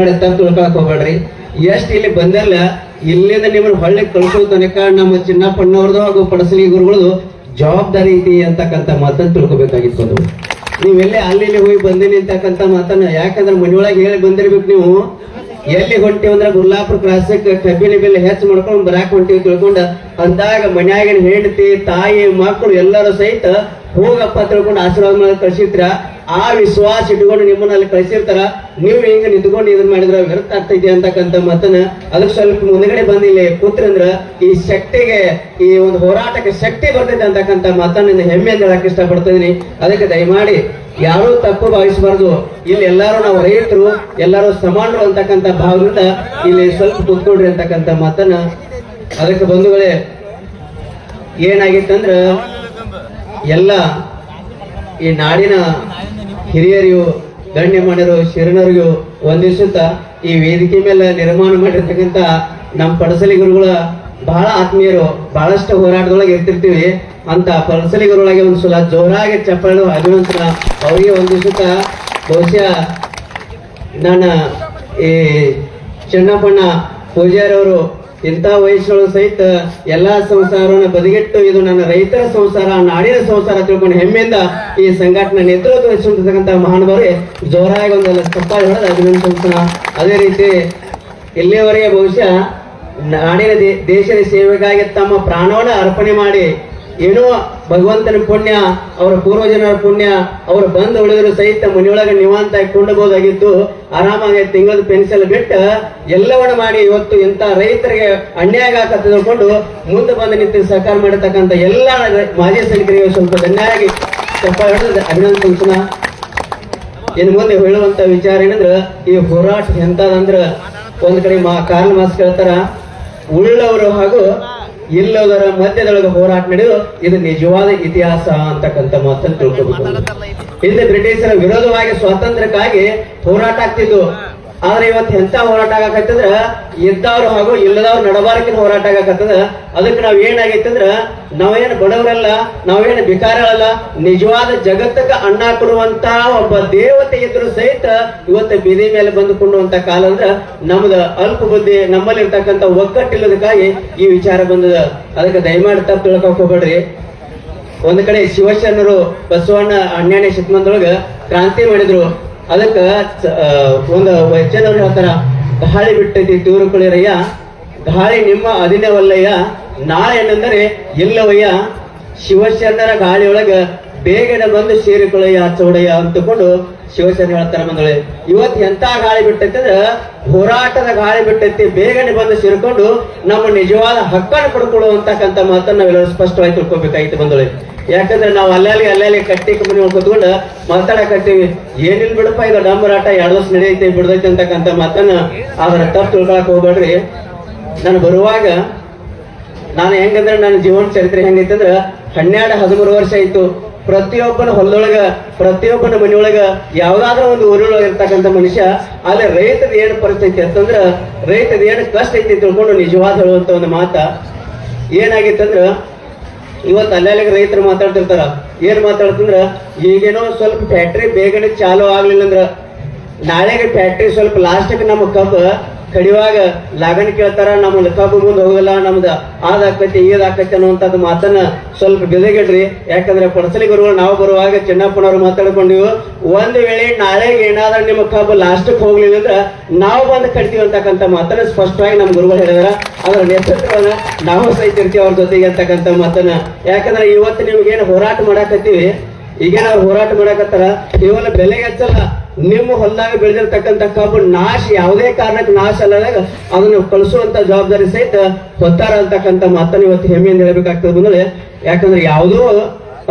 ತಪ್ಪು ತಿಳ್ಕೊಳಕ್ ಹೋಗ್ಬೇಡ್ರಿ. ಎಷ್ಟ್ ಇಲ್ಲಿ ಬಂದಲ್ಲ, ಇಲ್ಲಿಂದ ನಿಮ್ಮ ಹೊಳ್ಳಿ ಕಳ್ಸೋ ತನಕ ನಮ್ಮ ಚಿನ್ನಪ್ಪಣ್ಣವ್ರದ್ದು ಹಾಗೂ ಪಡಸಲಿ ಗುರುಗಳದು ಜವಾಬ್ದಾರಿ ಐತಿ ಅಂತಕ್ಕಂಥ ಮಾತನ್ನು ತಿಳ್ಕೊಬೇಕಾಗಿತ್ತು ಅದು. ನೀವೆಲ್ಲೇ ಅಲ್ಲಿ ಹೋಗಿ ಬಂದೀನಿ ಅಂತಕ್ಕಂಥ ಮಾತನ್ನ ಯಾಕಂದ್ರೆ ಮನೆಯೊಳಗೆ ಹೇಳಿ ಬಂದಿರ್ಬೇಕು ನೀವು. ಎಲ್ಲಿ ಹೊಂಟಿವಿ ಅಂದ್ರೆ ಗುರ್ಲಾಪುರ ಕ್ರಾಸಕ್ಕೆ ಕಬ್ಬಿನ ಬೆಲೆ ಹೆಚ್ಚು ಮಾಡ್ಕೊಂಡು ಬರಾಕ್ ಹೊಂಟಿವಿ ತಿಳ್ಕೊಂಡ ಅಂದಾಗ ಮನ್ಯಾಗಿನ ಹೆಂಡತಿ, ತಾಯಿ ಮಕ್ಕಳು ಎಲ್ಲರೂ ಸಹಿತ ಹೋಗಪ್ಪ ತಿಳ್ಕೊಂಡು ಆಶೀರ್ವಾದ ಮಾಡಿ ಕಳ್ಸಿದ್ರ. ಆ ವಿಶ್ವಾಸ ಇಟ್ಕೊಂಡು ನಿಮ್ಮನ್ನ ಅಲ್ಲಿ ಕಳಿಸಿರ್ತಾರ, ನೀವು ಹಿಂಗ ನಿಂತ್ಕೊಂಡು ಇದನ್ನ ಮಾಡಿದ್ರ ವ್ಯರ್ಥ ಆಗ್ತೈತಿ ಅಂತಕ್ಕಂಥ ಮತನ ಅದಕ್ಕೆ ಸ್ವಲ್ಪ ಮುಂದಗಡೆ ಬಂದಿಲ್ಲ ಕೂತ್ರಂದ್ರ ಈ ಶಕ್ತಿಗೆ, ಈ ಒಂದು ಹೋರಾಟಕ್ಕೆ ಶಕ್ತಿ ಬರ್ತೈತೆ ಅಂತಕ್ಕಂಥ ಮಾತನ್ನ ಹೆಮ್ಮೆ ಅಂತ ಹೇಳಕ್ ಇಷ್ಟಪಡ್ತಿದ್ದೀನಿ ಅದಕ್ಕೆ ದಯಮಾಡಿ ಯಾರು ತಪ್ಪು ಭಾವಿಸಬಾರ್ದು. ಇಲ್ಲಿ ಎಲ್ಲರೂ ನಾವು ರೈತರು, ಎಲ್ಲರೂ ಸಮಾನರು ಅಂತಕ್ಕಂಥ ಭಾವದಿಂದ ಇಲ್ಲಿ ಸ್ವಲ್ಪ ಕೂತ್ಕೊಳ್ರಿ ಅಂತಕ್ಕಂಥ ಮಾತನ್ನ ಅದಕ್ಕೆ ಬಂಧುಗಳೇ, ಏನಾಗಿತ್ತಂದ್ರ ಎಲ್ಲ ಈ ನಾಡಿನ ಹಿರಿಯರಿಗೂ ಗಣ್ಯಮಾನ್ಯರು ಶರಣರಿಗೂ ವಂದಿಸುತ್ತಾ ಈ ವೇದಿಕೆ ಮೇಲೆ ನಿರ್ಮಾಣ ಮಾಡಿರ್ತಕ್ಕಂಥ ನಮ್ಮ ಪಡಸಲಿ ಗುರುಗಳ ಬಹಳ ಆತ್ಮೀಯರು ಬಹಳಷ್ಟು ಹೋರಾಟದೊಳಗೆ ಇರ್ತಿರ್ತೀವಿ. ಅಂತ ಪಡಸಲಿ ಗುರುಗಳಿಗೆ ಒಂದು ಸಲ ಜೋರಾಗಿ ಚಪ್ಪಾಳು ಅಭಿನಂದನ ಅವರಿಗೆ ವಂದಿಸುತ್ತಾ, ಬಹುಶಃ ನನ್ನ ಈ ಚೆನ್ನಪ್ಪಣ್ಣ ಪೂಜಾರಿ ಅವರು ಇಂಥ ವಯಸ್ಸೊಳಗೆ ಸಹಿತ ಎಲ್ಲಾ ಸಂಸಾರವನ್ನು ಬದಿಗಿಟ್ಟು ಇದು ನನ್ನ ರೈತರ ಸಂಸಾರ, ನಾಡಿನ ಸಂಸಾರ ತಿಳ್ಕೊಂಡು ಹೆಮ್ಮೆಯಿಂದ ಈ ಸಂಘಟನೆ ನೇತೃತ್ವ ವಹಿಸಿರ್ತಕ್ಕಂಥ ಮಹಾನುಭಾವರಿ, ಜೋರಾಗಿ ಒಂದೆಲ್ಲ ತಪ್ಪಾಗಿ ಹೊಡೆದು ಅಭಿನಂದಿಸೋಣ ಅದೇ ರೀತಿ ಇಲ್ಲಿಯವರೆಗೆ ಬಹುಶಃ ನಾಡಿನ ದೇಶದ ಸೇವೆಗಾಗಿ ತಮ್ಮ ಪ್ರಾಣವನ್ನು ಅರ್ಪಣೆ ಮಾಡಿ ಏನೋ ಭಗವಂತನ ಪುಣ್ಯ, ಅವರ ಪೂರ್ವಜನರ ಪುಣ್ಯ, ಅವರು ಬಂದು ಉಳಿದ್ರು ಸಹಿತ ಮನೆಯೊಳಗೆ ನಿವಾಂತ ಕೊಂಡಬಹುದಾಗಿತ್ತು. ಆರಾಮಾಗಿ ತಿಂಗಳ ಪೆನ್ಸಿಲ್ ಬಿಟ್ಟು ಎಲ್ಲವನ್ನ ಮಾಡಿ ಇವತ್ತು ಇಂಥ ರೈತರಿಗೆ ಅನ್ಯಾಯ ಆಗತ್ತ ತಿಳ್ಕೊಂಡು ಮುಂದೆ ಬಂದು ನಿಂತು ಸಹಕಾರ ಮಾಡಿರ್ತಕ್ಕಂಥ ಎಲ್ಲ ಮಾಜಿ ಸೈನಿಕರಿಗೆ ಸ್ವಲ್ಪ ಧನ್ಯವಾಗಿ ಸ್ವಲ್ಪ ಅಭಿನಂದನ ಇನ್ನು ಮುಂದೆ ಹೇಳುವಂತ ವಿಚಾರ ಏನಂದ್ರ, ಈ ಹೋರಾಟ ಎಂತದಂದ್ರ ಒಂದ್ ಕಡೆ ಮಾ ಮಾಸ್ಕ್ ಮಾಸ್ ಕೇಳ್ತಾರ. ಉಳ್ಳವರು ಹಾಗೂ ಇಲ್ಲದರ ಮಧ್ಯದೊಳಗೆ ಹೋರಾಟ ನಡೆದು ಇದು ನಿಜವಾದ ಇತಿಹಾಸ ಅಂತಕ್ಕಂಥ ಮಾತನ್ನು ತಿಳ್ಕೊಬೇಕು. ಹಿಂದೆ ಬ್ರಿಟಿಷರ ವಿರೋಧವಾಗಿ ಸ್ವಾತಂತ್ರ್ಯಕ್ಕಾಗಿ ಹೋರಾಟ ಆಗ್ತಿದ್ದು ಆದ್ರೆ ಇವತ್ತು ಎಂತ ಹೋರಾಟ ಆಗಕತ್ತಂದ್ರ ಇದ್ದವ್ರು ಹಾಗೂ ಇಲ್ಲದವ್ರು ನಡಬಾರಕಿನ ಹೋರಾಟ ಆಗಕತ್ತದ. ಅದಕ್ಕೆ ನಾವ್ ಏನಾಗೈತಂದ್ರ, ನಾವೇನ್ ಬಡವರಲ್ಲ, ನಾವೇನ್ ಬಿಕಾರಗಳಲ್ಲ ನಿಜವಾದ ಜಗತ್ತಕ್ಕ ಅಣ್ಣ ಕೊಡುವಂತ ಒಬ್ಬ ದೇವತೆ ಇದ್ರು ಸಹಿತ ಇವತ್ತು ಬೀದಿ ಮೇಲೆ ಬಂದುಕೊಂಡುವಂತ ಕಾಲ ಅಂದ್ರ ನಮ್ದ ಅಲ್ಪ ಬುದ್ಧಿ ನಮ್ಮಲ್ಲಿ ಇರ್ತಕ್ಕಂಥ ಒಗ್ಗಟ್ಟಿಲ್ಲದಕ್ಕಾಗಿ ಈ ವಿಚಾರ ಬಂದದ. ಅದಕ್ಕೆ ದಯಮಾಡಿ ತಪ್ಪು ತಿಳ್ಕೊಕ್ ಹೋಗ್ಬೇಡ್ರಿ. ಒಂದ್ ಕಡೆ ಶಿವಶರಣರು ಬಸವಣ್ಣ ಹನ್ನೆರಡನೇ ಶತಮಾನದೊಳಗ ಕ್ರಾಂತಿ ಮಾಡಿದ್ರು. ಅದಕ್ಕ ಒಂದು ವಚನವ್ರು ಹೇಳ್ತಾರ, ಗಾಳಿ ಬಿಟ್ಟೈತಿ ತೀವ್ರಕುಳಿರಯ್ಯ ಗಾಳಿ ನಿಮ್ಮ ಅದಿನವಲ್ಲಯ್ಯ ನಾಳೆ ಏನಂದರೆ ಎಲ್ಲವಯ್ಯ ಶಿವಶರಣರ ಗಾಳಿಯೊಳಗ ಬೇಗನೆ ಬಂದು ಸೇರಿಕೊಳ್ಳಯ್ಯ ಚೌಡಯ್ಯ ಅಂತಕೊಂಡು ಶಿವಶರಣ ಹೇಳ್ತಾರ ಬಂದಳೆ ಇವತ್ತು ಎಂತ ಗಾಳಿ ಬಿಟ್ಟೈತಿ ಅಂದ್ರ, ಹೋರಾಟದ ಗಾಳಿ ಬಿಟ್ಟೈತಿ, ಬೇಗನೆ ಬಂದು ಸೇರಿಕೊಂಡು ನಮ್ಮ ನಿಜವಾದ ಹಕ್ಕನ್ನು ಪಡ್ಕೊಳ್ಳುವಂತಕ್ಕಂಥ ಮಾತನ್ನ ನಾವೆಲ್ಲರೂ ಸ್ಪಷ್ಟವಾಗಿ ತಿಳ್ಕೊಬೇಕಾಗಿತ್ತು ಬಂದಳೆ ಯಾಕಂದ್ರೆ ನಾವು ಅಲ್ಲಲ್ಲಿ ಅಲ್ಲಲ್ಲಿ ಕಟ್ಟಿ ಮನೆ ಕುತ್ಕೊಂಡು ಮಾತಾಡಕತ್ತೀವಿ. ಏನಿಲ್ಲ ಬಿಡಪ್ಪ ಈಗ ಡಂಬರಾಟ ಎರಡು ವರ್ಷ ನಡೆಯುತ್ತೆ ಬಿಡ್ದೈತೆ ಅಂತಕ್ಕಂಥ ಮಾತನ್ನ ಅದರ ತಪ್ಪು ತಿಳ್ಕೊಳಕ್ ಹೋಗ್ಬೇಡ್ರಿ. ನಾನು ಬರುವಾಗ ನಾನು ಹೆಂಗಂದ್ರೆ ನನ್ನ ಜೀವನ ಚರಿತ್ರೆ ಹೆಂಗೈತಂದ್ರ ಹನ್ನೆರಡು, ಹದಿಮೂರು ವರ್ಷ ಇತ್ತು ಪ್ರತಿಯೊಬ್ಬನ ಹೊಲದೊಳಗ, ಪ್ರತಿಯೊಬ್ಬನ ಮನೆಯೊಳಗ ಯಾವ್ದಾದ್ರೂ ಒಂದು ಊರಿನೊಳಗ ಇರ್ತಕ್ಕಂಥ ಮನುಷ್ಯ, ಅಲ್ಲಿ ರೈತದ ಏನು ಪರಿಸ್ಥಿತಿ ಅಂತಂದ್ರ ರೈತದ ಏನು ಕಷ್ಟ ಐತಿ ತಿಳ್ಕೊಂಡು ನಿಜವಾದ ಹೇಳುವಂತ ಒಂದು ಮಾತ ಏನಾಗಿತ್ತಂದ್ರ ಇವತ್ತು ಅಲ್ಲಾಲಿಗೆ ರೈತರು ಮಾತಾಡ್ತಿರ್ತಾರ. ಏನ್ ಮಾತಾಡ್ತಂದ್ರ? ಈಗೇನೋ ಸ್ವಲ್ಪ ಫ್ಯಾಕ್ಟ್ರಿ ಬೇಗನೆ ಚಾಲು ಆಗ್ಲಿಲ್ಲ ಅಂದ್ರ, ನಾಳೆಗೆ ಫ್ಯಾಕ್ಟ್ರಿ ಸ್ವಲ್ಪ ಲಾಸ್ಟ್ಗೆ ನಮ್ಮ ಕಬ್ಬ ಕಡಿವಾಗ ಲಾಗನ್ ಕೇಳ್ತಾರ, ನಮ್ಮ ಕಬ್ಬು ಮುಂದೆ ಹೋಗಲ್ಲ, ನಮ್ದು ಆದಾಕತಿ, ಈದಾಕತಿ ಅನ್ನುವಂಥದ್ದು ಮಾತನ್ನ ಸ್ವಲ್ಪ ಬೆದಗಿಡ್ರಿ. ಯಾಕಂದ್ರೆ ಪಡಸಲಿ ಗುರುಗಳು, ನಾವು ಬರುವಾಗ ಚಿನ್ನಪ್ಪನವ್ರು ಮಾತಾಡ್ಕೊಂಡಿವು, ಒಂದು ವೇಳೆ ನಾಳೆಗೆ ಏನಾದ್ರೂ ನಿಮ್ಮ ಕಬ್ಬು ಲಾಸ್ಟ್ಗೆ ಹೋಗ್ಲಿಲ್ಲ ಅಂದ್ರೆ ನಾವು ಬಂದು ಕಟ್ತೀವಿ ಅಂತಕ್ಕಂಥ ಮಾತನ್ನ ಸ್ಪಷ್ಟವಾಗಿ ನಮ್ಮ ಗುರುಗಳು ಹೇಳಿದಾರ. ಅದರ ನೇತೃತ್ವನ ನಾವು ಸಹಿತ ಇರ್ತೀವಿ ಅವ್ರ ಜೊತೆಗೆ ಅಂತಕ್ಕಂಥ ಮಾತನ್ನ. ಯಾಕಂದ್ರೆ ಇವತ್ತು ನಿಮ್ಗೇನು ಹೋರಾಟ ಮಾಡಾಕತ್ತೀವಿ? ಈಗೇನ ಹೋರಾಟ ಮಾಡಾಕತ್ತಾರ? ಕೇವಲ ಬೆಲೆಗೆ ಹಚ್ಚಲ್ಲ. ನಿಮ್ಮ ಹೊಲದಾಗ ಬೆಳೆದಿರ್ತಕ್ಕಂಥ ಕಬ್ಬು ನಾಶ, ಯಾವುದೇ ಕಾರಣಕ್ಕೆ ನಾಶ ಅಲ್ಲದಾಗ ಅದನ್ನು ಕಳಿಸುವಂತ ಜವಾಬ್ದಾರಿ ಸಹಿತ ಹೊತ್ತಾರ ಅಂತಕ್ಕಂಥ ಮಾತನ್ನ ಇವತ್ತು ಹೆಮ್ಮೆಯಿಂದ ಹೇಳ್ಬೇಕಾಗ್ತದೆ ಬಂದ್ರೆ ಯಾಕಂದ್ರೆ ಯಾವುದೂ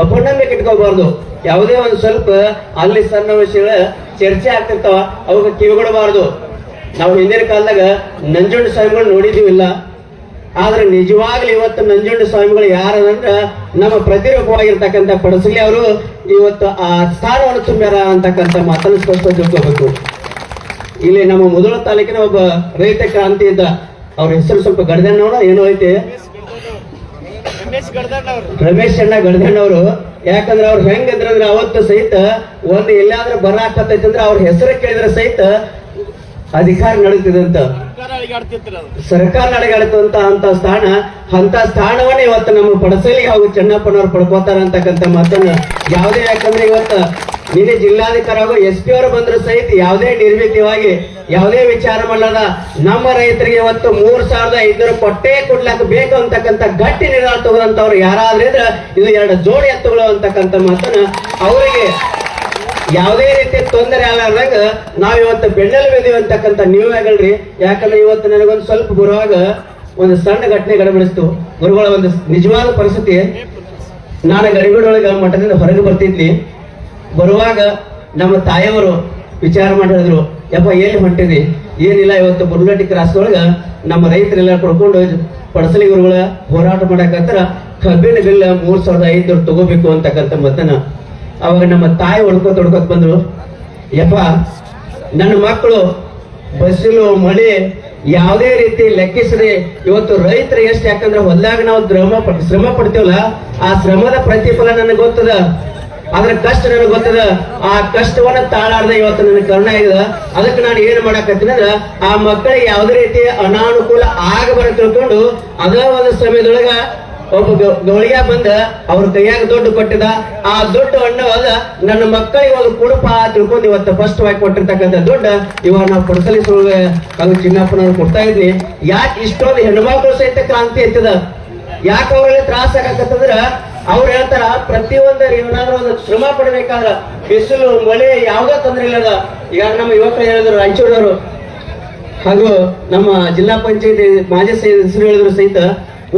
ಅಪನಂಬಿಕೆ ಇಟ್ಕೋಬಾರ್ದು ಯಾವುದೇ ಒಂದು ಸ್ವಲ್ಪ ಅಲ್ಲಿ ಸಣ್ಣ ವಿಷಯಗಳ ಚರ್ಚೆ ಆಗ್ತಿರ್ತಾವ ಅವಕ್ಕೆ ಕಿವಿಗೊಡಬಾರ್ದು. ನಾವು ಹಿಂದಿನ ಕಾಲದಾಗ ನಂಜುಂಡ ಸ್ವಾಮಿಗಳು ನೋಡಿದೀವಿಲ್ಲ ಆದ್ರೆ ನಿಜವಾಗ್ಲೂ ಇವತ್ತು ನಂಜುಂಡ ಸ್ವಾಮಿಗಳು ಯಾರಂದ್ರ ನಮ್ಮ ಪ್ರತಿರೂಪವಾಗಿರ್ತಕ್ಕಂಥ ಪಡಸಲಿ ಅವರು ಇವತ್ತು ಆ ಸ್ಥಾನವನ್ನು ತುಂಬ್ಯಾರ ಅಂತಕ್ಕಂಥ ಮಾತನ್ನು ಸ್ಪಷ್ಟ ತಿಳ್ಕೋಬೇಕು. ಇಲ್ಲಿ ನಮ್ಮ ಮೊದಲ ತಾಲೂಕಿನ ಒಬ್ಬ ರೈತ ಕ್ರಾಂತಿ ಇದ್ದ ಅವ್ರ ಹೆಸರು ಸ್ವಲ್ಪ ಗಡ್ದಣ್ಣವನ ಏನೋ ಐತೆ? ರಮೇಶ್ ಅಣ್ಣ ಗಡ್ದಣ್ಣವರು ಯಾಕಂದ್ರೆ ಅವ್ರು ಹೆಂಗಂದ್ರೆ ಅವತ್ತು ಸಹಿತ ಒಂದು ಎಲ್ಲಾದ್ರೂ ಬರ ಅಂದ್ರೆ ಅವ್ರ ಹೆಸರು ಕೇಳಿದ್ರೆ ಸಹಿತ ಅಧಿಕಾರ ನಡೆಯುತ್ತಿದಂತ ಸರ್ಕಾರ ನಡೆಗಾಡುತ್ತಂತ ಅಂತ ಸ್ಥಾನ ಅಂತ ಸ್ಥಾನವನ್ನ ಇವತ್ತು ನಮ್ಮ ಪಡಸಲಿಗೆ ಹಾಗೂ ಚೆನ್ನಪ್ಪನವ್ರು ಪಡ್ಕೋತಾರ ಅಂತಕ್ಕಂಥ ಮಾತನ್ನ ಯಾವುದೇ ಯಾಕಂದ್ರೆ ಇವತ್ತು ನಿನ್ನೆ ಜಿಲ್ಲಾಧಿಕಾರಿ ಹಾಗೂ ಎಸ್ ಪಿ ಅವರು ಬಂದ್ರು ಸಹಿತ ಯಾವುದೇ ನಿರ್ಮಿತವಾಗಿ ಯಾವುದೇ ವಿಚಾರ ಮಾಡದ ನಮ್ಮ ರೈತರಿಗೆ ಇವತ್ತು ಮೂರ್ ಸಾವಿರದ ಐನೂರು ಕೊಟ್ಟೆ ಕೊಡ್ಲಾಕ ಬೇಕು ಅಂತಕ್ಕಂಥ ಗಟ್ಟಿ ನಿರ್ಧಾರ ತಗೊಂಡಂತವ್ರು ಯಾರಾದ್ರೂ ಇದ್ರೆ ಇದು ಎರಡು ಜೋಡಿ ಎತ್ತುಗಳು ಅಂತಕ್ಕಂಥ ಮಾತನ್ನ ಅವರಿಗೆ ಯಾವುದೇ ರೀತಿ ತೊಂದರೆ ಆಗಲಾರ್ದಾಗ ನಾವು ಇವತ್ತು ಬೆಣ್ಣೆಲ್ ಬಿದ್ದೀವಿ ಅಂತಕ್ಕಂಥ ನೀವು ಆಗಲ್ರಿ. ಯಾಕಂದ್ರೆ ಇವತ್ತು ನನಗೊಂದು ಸ್ವಲ್ಪ ಗುರುವಾಗ ಒಂದು ಸಣ್ಣ ಘಟನೆ ಗಡಬಡಿಸ್ತು. ಗುರುಗಳ ಒಂದು ನಿಜವಾದ ಪರಿಸ್ಥಿತಿ. ನಾನು ಗಡಿಬಿಡೊಳಗ ಮಠದಿಂದ ಹೊರಗೆ ಬರ್ತಿದ್ನಿ. ಬರುವಾಗ ನಮ್ಮ ತಾಯಿಯವರು ವಿಚಾರ ಮಾಡಿ ಹೇಳಿದ್ರು, ಯಪ್ಪ, ಎಲ್ಲಿ ಹೊಂಟಿದಿ ಏನಿಲ್ಲ, ಇವತ್ತು ಬುರ್ಗಟ್ಟಿ ಕ್ರಾಸ್ ಒಳಗ ನಮ್ಮ ರೈತರೆಲ್ಲ ಕೊಡ್ಕೊಂಡು ಪಡಸಲಿ ಗುರುಗಳ ಹೋರಾಟ ಮಾಡಕತ್ತರ ಕಬ್ಬಿನ ಬಿಲ್ ಮೂರ್ ಸಾವಿರದ ಐದುನೂರು ತಗೋಬೇಕು ಅಂತಕ್ಕಂಥ ಮತನ. ಅವಾಗ ನಮ್ಮ ತಾಯಿ ಹೊಡ್ಕೋತ ಹೊಡ್ಕೋತ ಬಂದ್ರು, ಯಪ್ಪ, ನನ್ನ ಮಕ್ಕಳು ಬಸ್ಸಿಲು ಮಳೆ ಯಾವುದೇ ರೀತಿ ಲೆಕ್ಕಿಸದೆ ಇವತ್ತು ರೈತರು ಎಷ್ಟು ಯಾಕಂದ್ರೆ ಹೊಲ್ದಾಗ ನಾವು ಶ್ರಮ ಶ್ರಮ ಪಡ್ತೀವಲ್ಲ, ಆ ಶ್ರಮದ ಪ್ರತಿಫಲ ನನಗೆ ಗೊತ್ತದ ಅದ್ರ ಕಷ್ಟ ನನಗೆ ಗೊತ್ತದ, ಆ ಕಷ್ಟವನ್ನ ತಾಳಾರ್ದ ಇವತ್ತು ನನಗೆ ಕರುಣ ಆಗಿದೆ. ಅದಕ್ಕೆ ನಾನು ಏನ್ ಮಾಡಕತ್ತೀನಿ ಅಂದ್ರ, ಆ ಮಕ್ಕಳಿಗೆ ಯಾವುದೇ ರೀತಿ ಅನಾನುಕೂಲ ಆಗಬಾರ ತಿಳ್ಕೊಂಡು ಅದ ಒಂದು ಸಮಯದೊಳಗ ಒಬ್ಬ ಗೋಳಿಯ ಬಂದ ಅವ್ರ ಕೈಯಾಗ ದುಡ್ಡು ಕೊಟ್ಟಿದ ಆ ದುಡ್ಡು ಅಣ್ಣವಾಗ ನನ್ನ ಮಕ್ಕಳಿಗೆ ಒಂದು ಕುಡುಪ ತಿಳ್ಕೊಂಡು ಇವತ್ತು ಫಸ್ಟ್ ಆಗಿ ಕೊಟ್ಟಿರ್ತಕ್ಕಂಥ ದುಡ್ಡು ಇವಾಗ ನಾವು ಪಡ್ಸಲಿಸುವಾಗ ಅದು ಚಿನ್ನಪ್ಪನವ್ರು ಕೊಡ್ತಾ ಇದ್ವಿ ಯಾಕೆ ಇಷ್ಟೊಂದು ಹೆಣ್ಮಕ್ಳು ಸಹಿತ ಕ್ರಾಂತಿ ಇರ್ತದ ಯಾಕೆ ಅವ್ರಿಗೆ ತ್ರಾಸ ಆಗತ್ತಂದ್ರ ಅವ್ರು ಹೇಳ್ತಾರ ಪ್ರತಿಯೊಂದು ಇವನಾದ್ರೂ ಒಂದು ಶ್ರಮ ಪಡ್ಬೇಕಾದ್ರ ಬಿಸಿಲು ಮಳೆ ಯಾವ್ದೋ ತೊಂದ್ರೆ ಇಲ್ಲದ ಈಗ ನಮ್ಮ ಯುವಕರು ಹೇಳಿದ್ರು ರಾಯಚೂರವರು ಹಾಗೂ ನಮ್ಮ ಜಿಲ್ಲಾ ಪಂಚಾಯತಿ ಮಾಜಿ ಸದಸ್ಯರು ಹೇಳಿದ್ರು ಸಹಿತ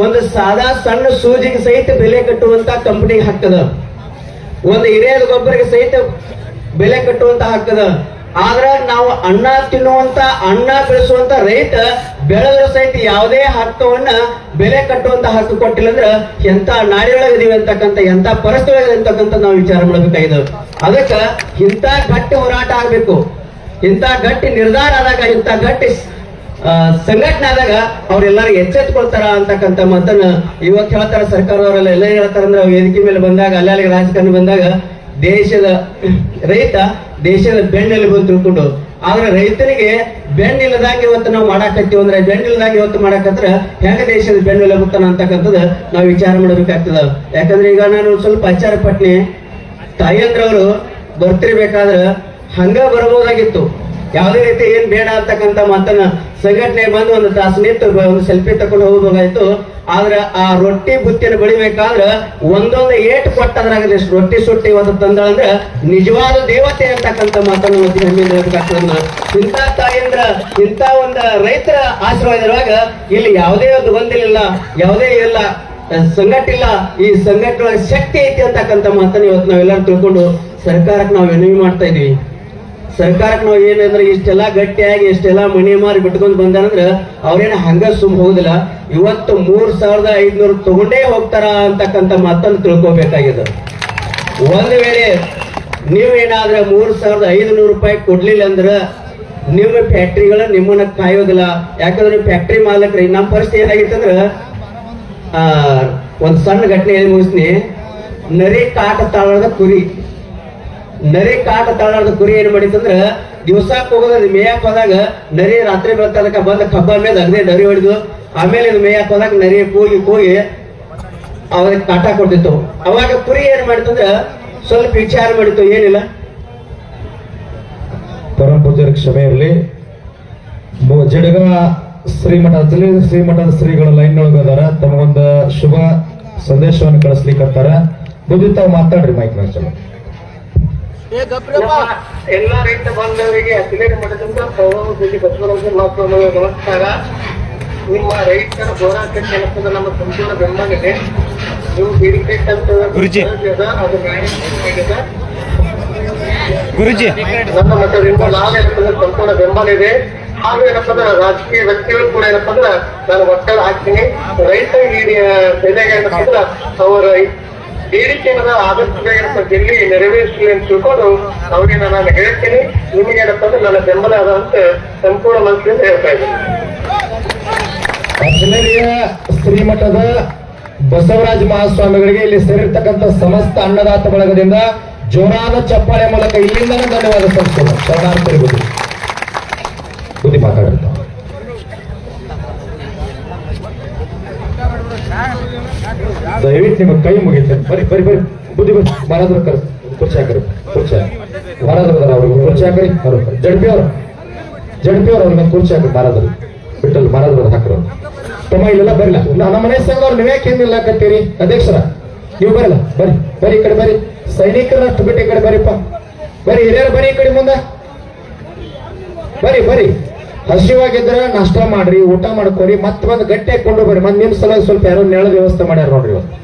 ಒಂದು ಸಾದಾ ಸಣ್ಣ ಸೂಜಿಗೆ ಸಹಿತ ಬೆಲೆ ಕಟ್ಟುವಂತ ಕಂಪನಿಗೆ ಹಾಕ್ತದ. ಒಂದು ಹಿರಿಯದ ಗೊಬ್ಬರಿಗೆ ಸಹಿತ ಬೆಲೆ ಕಟ್ಟುವಂತ ಹಾಕ್ತದ. ಆದ್ರೆ ನಾವು ಅನ್ನ ತಿನ್ನುವಂತ, ಅನ್ನ ಬೆಳೆಸುವಂತ ರೈತ ಬೆಳೆದ್ರ ಸಹಿತ ಯಾವುದೇ ಹಕ್ಕವನ್ನ ಬೆಲೆ ಕಟ್ಟುವಂತ ಹಕ್ಕು ಕೊಟ್ಟಿಲ್ಲ ಅಂದ್ರೆ ಎಂತ ನಾಡಿಯೊಳಗಿದೀವಿ ಅಂತಕ್ಕಂಥ, ಎಂತ ಪರಿಸ್ಥಿತಿ ಅಂತಕ್ಕಂಥ ನಾವು ವಿಚಾರ ಮಾಡ್ಬೇಕಾಗಿದೆ. ಅದಕ್ಕೆ ಇಂಥ ಗಟ್ಟಿ ಹೋರಾಟ ಆಗ್ಬೇಕು. ಇಂಥ ಗಟ್ಟಿ ನಿರ್ಧಾರ ಆದಾಗ ಇಂಥ ಗಟ್ಟಿ ಆ, ಸಂಘಟನೆ ಆದಾಗ ಅವ್ರೆಲ್ಲಾರು ಎಚ್ಚೆತ್ಕೊಳ್ತಾರ ಅಂತಕ್ಕಂಥ ಮಾತನ್ನ ಇವತ್ತು ಹೇಳ್ತಾರ ಸರ್ಕಾರದವರೆಲ್ಲ. ಎಲ್ಲ ಹೇಳ್ತಾರ ಅಂದ್ರೆ ವೇದಿಕೆ ಮೇಲೆ ಬಂದಾಗ ಅಲ್ಲಿ ರಾಜಕಾರಣ ಬಂದಾಗ ದೇಶದ ರೈತ ದೇಶದ ಬೆನ್ನೆಲುಬು ತಿಳ್ಕೊಂಡು ಆದ್ರೆ ರೈತನಿಗೆ ಬೆನ್ನಿಲ್ಲದಾಗ ಇವತ್ತು ನಾವು ಮಾಡಾಕತ್ತೀವಿ ಅಂದ್ರೆ ಬೆನ್ನಿಲ್ಲದಂಗೆ ಇವತ್ತು ಮಾಡಾಕತ್ರ ಹೆಂಗ ದೇಶದ ಬೆನ್ನೆಲುಬುತ್ತಾನ ಅಂತಕ್ಕಂಥದ್ದು ನಾವು ವಿಚಾರ ಮಾಡಬೇಕಾಗ್ತದ. ಯಾಕಂದ್ರೆ ಈಗ ನಾನು ಸ್ವಲ್ಪ ಆಚಾರ ಪಟ್ನಿ ತಾಯಂದ್ರವರು ಬರ್ತಿರ್ಬೇಕಾದ್ರ ಹಂಗ ಬರ್ಬೋದಾಗಿತ್ತು. ಯಾವುದೇ ರೀತಿ ಏನ್ ಬೇಡ ಅಂತಕ್ಕಂಥ ಮಾತನ್ನ ಸಂಘಟನೆ ಬಂದು ಒಂದು ತಾಸು ನಿಂತು ಒಂದು ಸೆಲ್ಫಿ ತಕೊಂಡು ಹೋಗ್ಬೇಕಾಯ್ತು ಆದ್ರೆ ಆ ರೊಟ್ಟಿ ಬುತ್ತಿನ ಬೆಳಿಬೇಕಾದ್ರೆ ಒಂದೊಂದು ಏಟ್ ಕೊಟ್ಟದ್ರಾಗ ರೊಟ್ಟಿ ಸುಟ್ಟಿ ಒಂದು ತಂದ ಅಂದ್ರೆ ನಿಜವಾದ ದೇವತೆ ಅಂತಕ್ಕಂಥ ಮಾತನ್ನು. ಇಂಥ ತಾಯಂದ್ರ, ಇಂಥ ಒಂದು ರೈತರ ಆಶೀರ್ವಾದದೊಳಗ ಇಲ್ಲಿ ಯಾವುದೇ ಒಂದು ಬಂದಿಲ್ಲ ಯಾವುದೇ ಇಲ್ಲ ಸಂಘಟಿಲ್ಲ ಈ ಸಂಘಟನೆ ಶಕ್ತಿ ಐತಿ ಅಂತಕ್ಕಂಥ ಮಾತನ್ನ ಇವತ್ತು ನಾವೆಲ್ಲರೂ ತಿಳ್ಕೊಂಡು ಸರ್ಕಾರಕ್ಕೆ ನಾವು ವಿನವಿ ಮಾಡ್ತಾ ಇದೀವಿ ಸರ್ಕಾರಕ್ಕೆ ನಾವು ಏನಂದ್ರೆ ಇಷ್ಟೆಲ್ಲ ಗಟ್ಟಿಯಾಗಿ ಇಷ್ಟೆಲ್ಲ ಮನಿ ಮಾರಿ ಬಿಟ್ಕೊಂಡು ಬಂದಾನಂದ್ರ ಅವ್ರೇನು ಹಂಗ ಸುಮ್ ಹೋಗುದಿಲ್ಲ. ಇವತ್ತು ಮೂರ್ ಸಾವಿರದ ಐದ್ನೂರು ತಗೊಂಡೇ ಹೋಗ್ತಾರ ಅಂತಕ್ಕಂಥ ಮಾತನ್ನು ತಿಳ್ಕೊಬೇಕಾಗಿದೆ. ಒಂದು ವೇಳೆ ನೀವೇನಾದ್ರೆ ಮೂರ್ ಸಾವಿರದ ಐದುನೂರು ರೂಪಾಯಿ ಕೊಡ್ಲಿಲ್ಲ ಅಂದ್ರೆ ನಿಮ್ಮ ಫ್ಯಾಕ್ಟ್ರಿಗಳ ನಿಮ್ಮನ್ನ ಕಾಯೋದಿಲ್ಲ. ಯಾಕಂದ್ರೆ ಫ್ಯಾಕ್ಟ್ರಿ ಮಾಲಕ್ರಿ. ನಮ್ಮ ಪರಿಸ್ಥಿತಿ ಏನಾಗಿತ್ತಂದ್ರ ಒಂದು ಸಣ್ಣ ಘಟನೆ ಏನು ಮುಗಿಸ್ತೀನಿ. ನರಿ ಕಾಟ ತಾಳದ ಕುರಿ. ನರಿ ಕಾಟ ತಾಳದ ಕುರಿ ಏನ್ ಮಾಡಿತ್ತಂದ್ರ ದಿವಸ ಹೋಗೋದ ಮೇಯಕ್ ಹೋದಾಗ ನರಿ ರಾತ್ರಿ ಬೆಳ್ತದಕ್ಕ ಬಂದ ಕಬ್ಬ ಮೇಲೆ ಅಗದೆ ನರಿ ಹೊಡೆದು, ಆಮೇಲೆ ಇದು ಮೇಯಕ್ ಹೋದಾಗ ನರಿ ಕೂಗಿ ಕೂಗಿ ಅವಾಗ ಕಾಟ ಕೊಡ್ತಿತ್ತು. ಅವಾಗ ಕುರಿ ಏನ್ ಮಾಡಿತ್ತಂದ್ರ ಸ್ವಲ್ಪ ವಿಚಾರ ಮಾಡಿತ್ತು, ಏನಿಲ್ಲ. ಪರಮ ಪೂಜರ ಕ್ಷಮೆ ಇರಲಿ. ಜಡಗ ಶ್ರೀಮಠ ಜಲಿ ಶ್ರೀಮಠದ ಶ್ರೀಗಳ ಲೈನ್ ಒಳಗ ಅದಾರ ತಮಗೊಂದ ಶುಭ ಸಂದೇಶವನ್ನು ಕಳಿಸ್ಲಿಕ್ಕತ್ತಾರ ಬುದ್ಧಿ ತಾವು ಮಾತಾಡ್ರಿ ಮೈಕ್ ನಮ್ಮ ಎಲ್ಲ ರೈತ ಬಾಂಧವರಿಗೆ ಅಖಿಲೇಟ್ ಮಠದಿಂದ ಪೌರದಲ್ಲಿ ಬಸವರಾಜ ಮಾತ್ರ ನಮಸ್ಕಾರ. ನಿಮ್ಮ ರೈತರ ಹೋರಾಟಕ್ಕೆ ಕೆಲಸದ ನಮ್ಮ ಸಂಪೂರ್ಣ ಬೆಂಬಲ ಇದೆ. ನೀವು ಬೇಡಿಕೆ ಅಂತ ಗುರುಜಿ. ಅದು ಗುರುಜಿ. ನನ್ನ ಮಠದಿಂದ ನಾವೇನಪ್ಪ ಅಂದ್ರೆ ಸಂಪೂರ್ಣ ಬೆಂಬಲ ಇದೆ. ಹಾಗೂ ಏನಪ್ಪ ಅಂದ್ರೆ ರಾಜಕೀಯ ವ್ಯಕ್ತಿಗಳು ಕೂಡ ಏನಪ್ಪ ಅಂದ್ರೆ ನಾನು ಒತ್ತಡ ಹಾಕ್ತೀನಿ ರೈತ ಬೆಲೆಗೆ ಏನಪ್ಪ ಅಂದ್ರೆ ಅವರ ಬೇಡಿಕೆ ಏನದ ಆದಷ್ಟು ಜಿಲ್ಲೆ ನೆರವೇರಿಸಲಿ ಅಂತ ತಿಳ್ಕೊಂಡು ಅವ್ರಿಗೆ ನಾನು ಹೇಳ್ತೀನಿ. ನಿಮಗೆ ಏನಪ್ಪ ನನ್ನ ಬೆಂಬಲ ಅದ ಅಂತ ಸಂಪೂರ್ಣ ಮನಸ್ಸಿನಿಂದ ಹೇಳ್ತಾ ಇದ್ದೀನಿ. ಶ್ರೀಮಠದ ಬಸವರಾಜ ಮಹಾಸ್ವಾಮಿಗಳಿಗೆ ಇಲ್ಲಿ ಸೇರಿರ್ತಕ್ಕಂಥ ಸಮಸ್ತ ಅನ್ನದಾತ ಬಳಗದಿಂದ ಜೋರಾದ ಚಪ್ಪಾಳೆ ಮೂಲಕ ಇಲ್ಲಿಂದ ಧನ್ಯವಾದ ಸಂಸ್ಥೆ ಶರಣಾರ್ಥಿಗಳು, ಬುದ್ಧಿ. ಮಾತಾಡಿರ್ತಾವ ದಯವಿಟ್ಟು ನಿಮಗೆ ಕೈ ಮುಗಿತೇನೆ ಬರಿ ಬರಿ ಬರಿ ಬುದ್ಧಿ ಬಸ್ ಮಹಾರಾಜರು ಕರ್. ಕುರ್ಚಿ ಹಾಕರಿ ಕುರ್ಚಿ ಮರಾದ್ರ ಅದಾರ ಅವ್ರಿಗೆ. ಕುರ್ಚಿ ಹಾಕರಿ ಅವರು. ಜಡ್ಪಿ ಅವ್ರು. ಜಡ್ಪಿ ಅವ್ರು ಅವ್ರಿಗೆ ಕುರ್ಚಿ ಹಾಕಿ ಮರಾದ್ರ ಬಿಟ್ಟಲ್ಲಿ ಮರಾದ್ರ ಹಾಕ್ರು ತಮ್ಮ ಇಲ್ಲೆಲ್ಲ ಬರಿಲ್ಲ. ನಮ್ಮ ಮನೆ ಸಂಘದವ್ರು ನೀವೇ ಏನಿಲ್ಲ ಕತ್ತೀರಿ ಅಧ್ಯಕ್ಷರ. ನೀವು ಬರಲ್ಲ. ಬರಿ ಬರಿ ಈ ಕಡೆ ಬರಿ ಸೈನಿಕರಷ್ಟು ಬಿಟ್ಟು ಈ ಕಡೆ ಬರೀಪ್ಪ ಬರಿ ಹಿರಿಯರು ಬರಿ ಈ ಕಡೆ ಮುಂದೆ. ಬರಿ ಬರಿ ಹಸಿವಾಗಿದ್ರೆ ನಾಷ್ಟ ಮಾಡ್ರಿ ಊಟ ಮಾಡ್ಕೊರಿ ಮತ್ತೆ ಬಂದು ಗಟ್ಟಿ ಹಾಕೊಂಡು ಬರ್ರಿ. ಮತ್ತೆ ನಿಮ್ ಸಲ ಸ್ವಲ್ಪ ಯಾರೋ ನೆಳದ ವ್ಯವಸ್ಥೆ ಮಾಡ್ಯಾರ ನೋಡ್ರಿ ಇವತ್ತು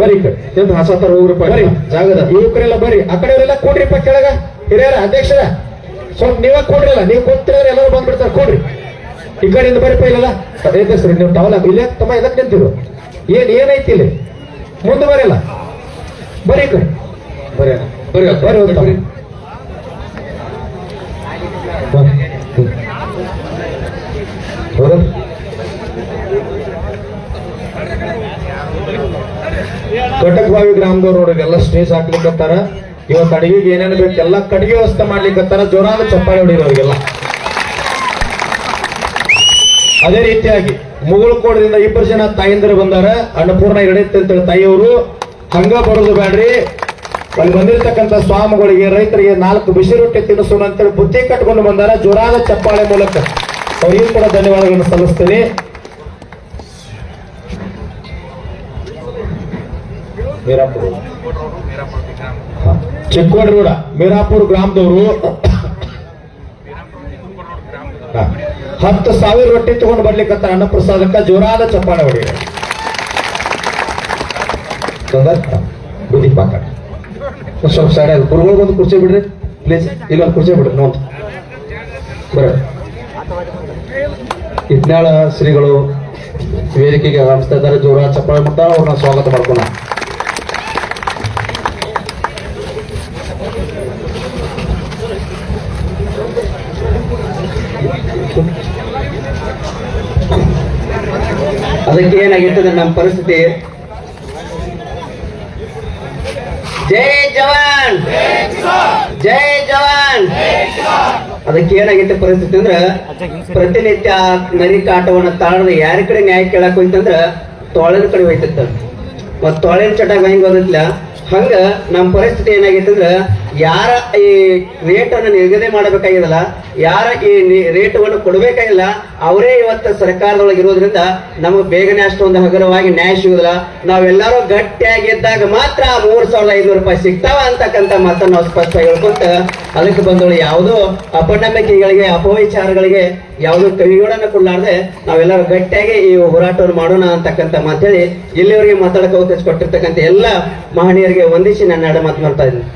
ಬರಿ ಕಡೆ ಹಸತಾರ ಹೋಗ್ರಪ್ಪ ಬರ್ರಿ ಜಾಗದ? ಯುವಕರೆಲ್ಲ ಬರ್ರಿ ಆ ಕಡೆಯವರೆಲ್ಲ ಕೊಡ್ರಿಪ್ಪ ಕೆಳಗ. ಹಿರಿಯರ ಅಧ್ಯಕ್ಷರ. ಸ್ವಲ್ಪ ನೀವ ಕೊಡ್ರಿಲ್ಲ ನೀವು ಕೊಡ್ತಿರ ಎಲ್ಲರೂ ಬಂದ್ಬಿಡ್ತಾರೆ ಕೊಡ್ರಿ. ಈ ಕಡೆಯಿಂದ ಬರಿಪ್ಪ ಇಲ್ಲಲ್ಲ ಅಧ್ಯಕ್ಷರು ನೀವು ಟವಲ್ ಇಲ್ಲೇ ತಮ್ಮ ಎದಕ್ ನಿಂತಿರು? ಏನ್ ಏನೈತಿ ಇಲ್ಲಿ? ಮುಂದೆ ಬರಲ್ಲ. ಬರೀ ಕಡೆ ಬರೀ ಬರೀ ಬರ್ರಿ ಕಟಕಬಾವಿ ಗ್ರಾಮದವ್ರು ನೋಡ್ರಿ ಎಲ್ಲ ಸ್ಟೇಜ್ ಹಾಕ್ಲಿಕ್ಕತ್ತಾರ ಇವತ್ತು ಅಡಿಗೆಗೆ ಏನೇನು ಬೇಕು, ಎಲ್ಲ ಕಡಿಗೆ ವ್ಯವಸ್ಥೆ ಮಾಡ್ಲಿಕ್ಕತ್ತಾರ ಜೋರಾದ ಚಪ್ಪಾಳೆ ಹೊಡೀರಿ ಅವ್ರಿಗೆಲ್ಲ. ಅದೇ ರೀತಿಯಾಗಿ ಮುಗುಳ್ಕೋಡದಿಂದ ಇಬ್ಬರು ಜನ ತಾಯಿಂದರು ಬಂದಾರ. ಅನ್ನಪೂರ್ಣ ಹಿಡಿಯುತ್ತೆ ಅಂತೇಳಿ ತಾಯಿಯವರು. ಹಂಗ ಬರೋದು ಬೇಡ್ರಿ ಅಲ್ಲಿ ಬಂದಿರ್ತಕ್ಕಂಥ ಸ್ವಾಮಿಗಳಿಗೆ, ರೈತರಿಗೆ ನಾಲ್ಕು ಬಿಸಿ ರೊಟ್ಟಿ ತಿನ್ನಿಸೋಣ ಅಂತೇಳಿ ಬುದ್ಧಿ ಕಟ್ಕೊಂಡು ಬಂದಾರ. ಜೋರಾದ ಚಪ್ಪಾಳೆ ಮೂಲಕ. ಅವರಿಗೂ ಕೂಡ ಧನ್ಯವಾದಗಳನ್ನು ಸಲ್ಲಿಸ್ತೀನಿ. ಮೀರಾಪುರ. ಹಾ. ಚಿಕ್ಕೋಡ್ರೂಡ ಮೀರಾಪುರ ಗ್ರಾಮದವರು. ಹತ್ತು ಸಾವಿರ ರೊಟ್ಟಿ ತಗೊಂಡು ಬರ್ಲಿಕ್ಕಂತ ಅನ್ನಪ್ರಸಾದಕ್ಕ ಜೋರಾದ ಚಪ್ಪಾಳೆ ಹೊಡಿ ಬುದ್ಧಿ ಪಾಕ ಸ್ವಲ್ಪ ಸೈಡ್ ಬಂದು ಕುರ್ಚಿ ಬಿಡ್ರಿ. ಪ್ಲೀಸ್ ಇಲ್ಲ ಕುರ್ಚಿ ಬಿಡ್ರಿ ನೋಡ್. ಬರ. ಇದ್ನಾಳ ಶ್ರೀಗಳು ವೇದಿಕೆಗೆ ಆಗಮಿಸ್ತಾ ಇದ್ದಾರೆ ಜೋರ ಚಪ್ಪಾಳೆ ಮಾಡ್ತಾರೆ ಅವ್ರನ್ನ ಸ್ವಾಗತ ಮಾಡ್ಕೋಣ ಅದಕ್ಕೆ ಏನಾಗಿರ್ತದೆ ನಮ್ಮ ಪರಿಸ್ಥಿತಿ? ಜೈ ಜವಾನ್! ಜೈ ಜವಾನ್! ಅದಕ್ಕೆ ಏನಾಗಿತ್ತು ಪರಿಸ್ಥಿತಿ ಅಂದ್ರ, ಪ್ರತಿನಿತ್ಯ ನರಿ ಕಾಟವನ್ನ ತಾಳದ ಯಾರ ಕಡೆ ನ್ಯಾಯ ಕೇಳಕ್ ಹೋಯ್ತಂದ್ರ, ತೊಳೆದ ಕಡೆ ಹೋಯ್ತಿತ್ತ. ಮತ್ ತೊಳೆನ ಚಟಾಗ ಹೆಂಗ್ ಹಂಗ ನಮ್ಮ ಪರಿಸ್ಥಿತಿ ಏನಾಗಿತ್ತಂದ್ರ ಯಾರ ಈ ರೇಟ್ ಅನ್ನು ನಿಗದಿ ಮಾಡಬೇಕಾಗಿದಲ್ಲ ಯಾರ ಈ ರೇಟ್ ಅನ್ನು ಕೊಡಬೇಕಾಗಿಲ್ಲ, ಅವರೇ ಇವತ್ತು ಸರ್ಕಾರದೊಳಗೆ ಇರೋದ್ರಿಂದ ನಮಗೆ ಬೇಗನೆ ಅಷ್ಟೊಂದು ಹಗುರವಾಗಿ ನ್ಯಾಯ ಸಿಗುದಿಲ್ಲ ನಾವೆಲ್ಲರೂ ಗಟ್ಟಿಯಾಗಿದ್ದಾಗ ಮಾತ್ರ ಮೂರ್ ಸಾವಿರದ ಐನೂರು ರೂಪಾಯಿ ಸಿಗ್ತಾವ ಅಂತಕ್ಕಂಥ ಮಾತನ್ನು ನಾವು ಸ್ಪಷ್ಟ ಹೇಳ್ಕೊಂತ ಅದಕ್ಕೆ ಬಂದವಳು ಯಾವುದೋ ಅಪನಂಬಿಕೆಗಳಿಗೆ, ಅಪವಿಚಾರಗಳಿಗೆ ಯಾವುದೋ ಕವಿಗಳನ್ನು ಕೊಡಲಾರ್ದೆ ನಾವೆಲ್ಲರೂ ಗಟ್ಟಿಯಾಗಿ ಈ ಹೋರಾಟವನ್ನು ಮಾಡೋಣ ಅಂತಕ್ಕಂಥ ಮಾತೇಳಿ, ಇಲ್ಲಿವರೆಗೆ ಮಾತಾಡಕ್ಕೆ ಅವಕಾಶ ಕೊಟ್ಟಿರ್ತಕ್ಕಂಥ ಎಲ್ಲ ಮಹನೀಯರಿಗೆ ವಂದಿಸಿ ನನ್ನ ಮಾತು ಮಾಡ್ತಾ ಇದ್ದೀನಿ.